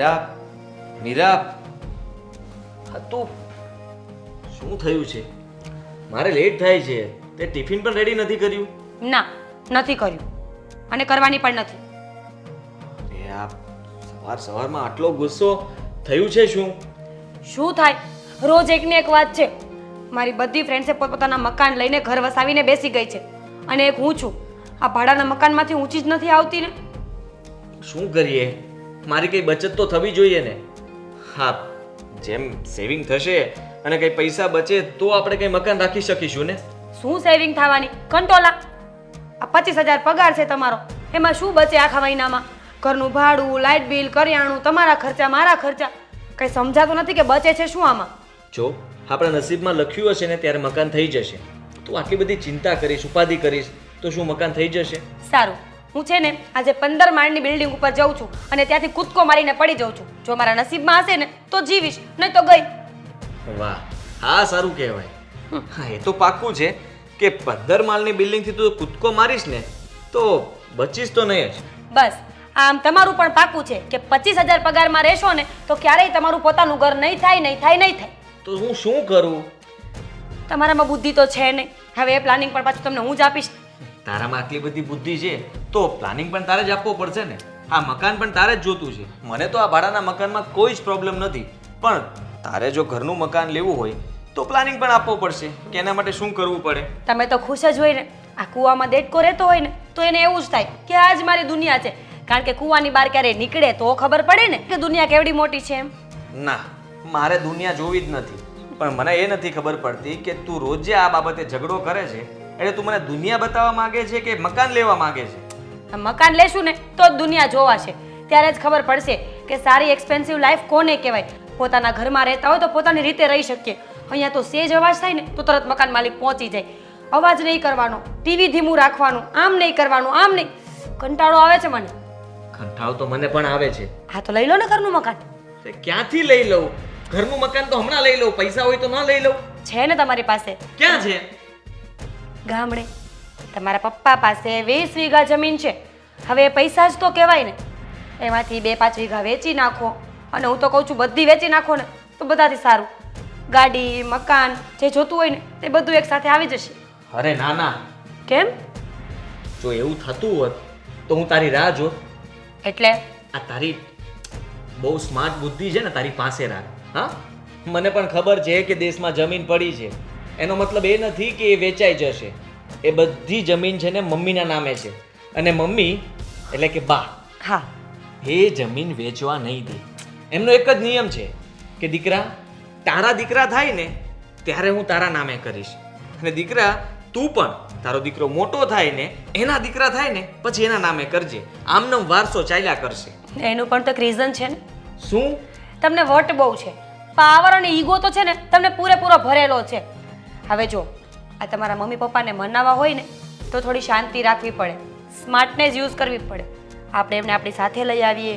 મીરા મીરા હા તું શું થયું છે? મારે લેટ થાય છે. તે ટિફિન પણ રેડી નથી કર્યું? ના નથી કર્યું. અને કરવાની પણ નથી. અરે આ સવાર સવારમાં આટલો ગુસ્સો થયું છે શું? શું થાય? રોજ એકની એક વાત છે. મારી બધી ફ્રેન્ડ્સે પોતપોતાના મકાન લઈને ઘર વસાવીને બેસી ગઈ છે. અને એક હું છું. આ ભાડાના મકાનમાંથી ઊંચી જ નથી આવતી ને? શું કરીએ? મારી કઈ બચત તો થવી જોઈએ ને? હા જેમ સેવિંગ થશે અને કઈ પૈસા બચે તો આપણે કઈ મકાન રાખી શકીશું ને? શું સેવિંગ થવાની? કંટોલા. આ પચીસ હજાર પગાર છે તમારો. એમાં શું બચે આખા મહિનામાં? ઘરનું ભાડું લાઇટ બિલ કરિયાણું તમારા ખર્ચા મારા ખર્ચા. કંઈ સમજાતું નથી કે બચે છે શું આમાં? જો આપણા નસીબમાં લખ્યું હશે ને ત્યારે મકાન થઈ જશે. તું આટલી બધી ચિંતા કરીશ ઉપાધિ કરીશ તો શું મકાન થઈ જશે? સારું. હું છે ને આજે પંદર માળની બિલ્ડિંગ ઉપર જાઉં છું અને ત્યાંથી કૂદકો મારીને પડી જાઉં છું. જો મારા નસીબમાં હશે ને તો જીવીશ નહીં તો ગઈ. વાહ હા સારું કહેવાય. હા એ તો પાક્કું છે કે પંદર માળની બિલ્ડિંગથી તું કૂદકો મારીશ ને તો બચીશ તો નહીં જ. બસ આમ તમારું પણ પાક્કું છે કે પચીસ હજાર પગારમાં રહેશો ને તો ક્યારેય તમારું પોતાનું ઘર નહીં થાય નહીં થાય નહીં થાય. તો હું શું કરું? તમારામાં બુદ્ધિ તો છે નહીં. હવે એ પ્લાનિંગ પણ પાછું તમને હું જ આપીશ. તારામાં આટલી બધી બુદ્ધિ છે તો પ્લાનિંગ પણ તારે જ આપવો પડશે ને. આ મકાન પણ તારે જ જોતું છે. મને તો આ ભાડાના મકાનમાં કોઈ જ પ્રોબ્લેમ નથી. પણ તારે જો ઘરનું મકાન લેવું હોય તો પ્લાનિંગ પણ આપવો પડશે કે એના માટે શું કરવું પડે? તમે તો ખુશ જ હોય ને. આ કૂવામાં દેડકો રહેતો હોય ને તો એને એવું જ થાય કે આ જ મારી દુનિયા છે. કારણ કે કૂવાની બહાર ક્યારે નીકળે તો ખબર પડે ને કે દુનિયા કેવડી મોટી છે એમ. ના મારે દુનિયા જોવી જ નથી. પણ મને એ નથી ખબર પડતી કે તું રોજે આ બાબતે ઝઘડો કરે છે. એટલે તું મને દુનિયા બતાવવા માંગે છે કે મકાન લેવા માંગે છે? મકાન લેશું ને તો જ દુનિયા જોવાશે. ત્યારે જ ખબર પડશે કે સારી એક્સપેન્સિવ લાઈફ કોને કહેવાય? પોતાના ઘરમાં રહેતા હોય તો પોતાની રીતે રહી શકીએ. અહીંયા તો સેજ અવાજ થાય ને તો તરત મકાન માલિક પહોંચી જાય. અવાજ નહીં કરવાનો ટીવી ધીમું રાખવાનું આમ નહીં કરવાનું આમ નહીં. કંટાળો આવે છે મને. કંટાળો તો મને પણ આવે છે. હા તો લઈ લો ને ઘરનું મકાન. ક્યાંથી લઈ લઉં? ઘરનું મકાન તો હમણાં લઈ લઉં પૈસા હોય તો ના લઈ લઉં. છે ને તમારી પાસે. ક્યાં છે? ગામડે. તમારા પપ્પા પાસે વીસ વીઘા જમીન છે. હવે પૈસા જ તો કહેવાય ને. એમાંથી બે પાંચ વીઘા વેચી નાખો અને હું તો કહું છું બધી વેચી નાખો ને તો બધાથી સારું. ગાડી મકાન જે જોતું હોય ને તે બધું એક સાથે આવી જશે. અરે ના ના. કેમ? જો એવું થતું હોત તો હું તારી રાહ જોત. એટલે? આ તારી બહુ સ્માર્ટ બુદ્ધિ છે ને તારી પાસે રાખ હા? મને પણ ખબર છે કે દેશમાં જમીન પડી છે. એનો મતલબ એ નથી કે એ વેચાઈ જશે. એ બધી જમીન છે ને મમ્મીના નામે છે. અને મમ્મી એટલે કે બા. હા. એ જમીન વેચવા નહીં દે. એમનો એક જ નિયમ છે કે દીકરા તારા દીકરા થાય ને ત્યારે હું તારા નામે કરીશ. અને દીકરા તું પણ તારો દીકરો મોટો થાય ને એના દીકરા થાય ને પછી એના નામે કરજે. આમનો વારસો ચાલ્યા કરશે. એનું પણ તો રીઝન છે ને. શું? તમને વટ બહુ છે. પાવર અને ઈગો તો છે ને તમને પૂરેપૂરો ભરેલો છે. હવે જો આ તમારા મમ્મી પપ્પાને મનાવવા હોય ને, તો થોડી શાંતિ રાખવી પડે. સ્માર્ટનેસ યુઝ કરવી પડે. આપણે એમને આપણી સાથે લઈ આવીએ,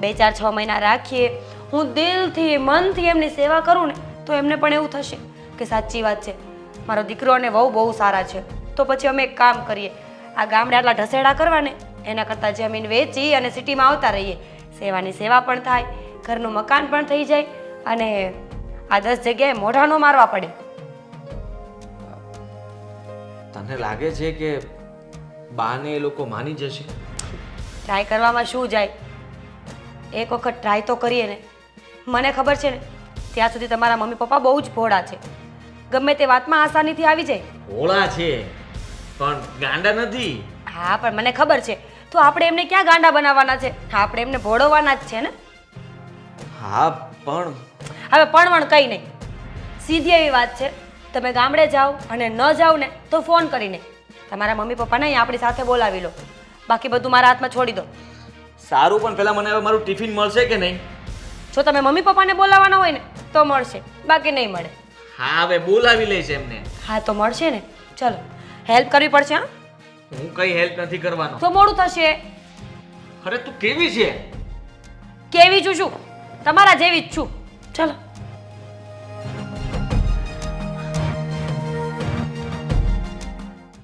બે ચાર છ મહિના રાખીએ. હું દિલથી, મનથી એમની સેવા કરું ને, તો એમને પણ એવું થશે કે સાચી વાત છે. મારો દીકરો અને વહુ બહુ સારા છે. તો પછી અમે એક કામ કરીએ. આ ગામડે આટલા ઢસેડા કરવાને, એના કરતાં જમીન વેચી અને સિટીમાં આવતા રહીએ, સેવાની સેવા પણ થાય, ઘરનું મકાન પણ થઈ જાય અને આ દસ જગ્યાએ મોઢાનો મારવા પડે. તને લાગે છે કે બાને એ લોકો માની જશે. ટ્રાય કરવામાં શું જાય? એક વખત ટ્રાય તો કરીએ ને. મને ખબર છે ને ત્યાં સુધી તમારા મમ્મી પપ્પા બહુ જ ભોળા છે. ગમે તે વાતમાં આસાનીથી આવી જાય. ભોળા છે પણ ગાંડા નથી. હા પણ મને ખબર છે. તો આપણે એમને ક્યાં ગાંડા બનાવવાના છે? આપણે એમને ભોળવવાના જ છે ને. હા પણ હવે પણ કંઈ નહીં. સીધી એવી વાત છે. તમે ગામડે જાઓ અને ન જાઓ ને તો ફોન કરીને. તમારા મમ્મી પપ્પાને અહીં આપણી સાથે બોલાવી લો. બાકી બધું મારા હાથમાં છોડી દો. સારું પણ પેલા મને હવે મારું ટિફિન મળશે કે નહીં? જો તમે મમ્મી પપ્પાને બોલાવવાના હોય ને તો મળશે. બાકી નહીં મળે. હા હવે બોલાવી લઈશ એમને. હા તો મળશે ને. ચલો હેલ્પ કરવી પડશે હા? હું કઈ હેલ્પ નથી કરવાનો. તો મોડું થશે. અરે તું કેવી છે? કેવી છું શું? તમારા જેવી જ છું. ચલો.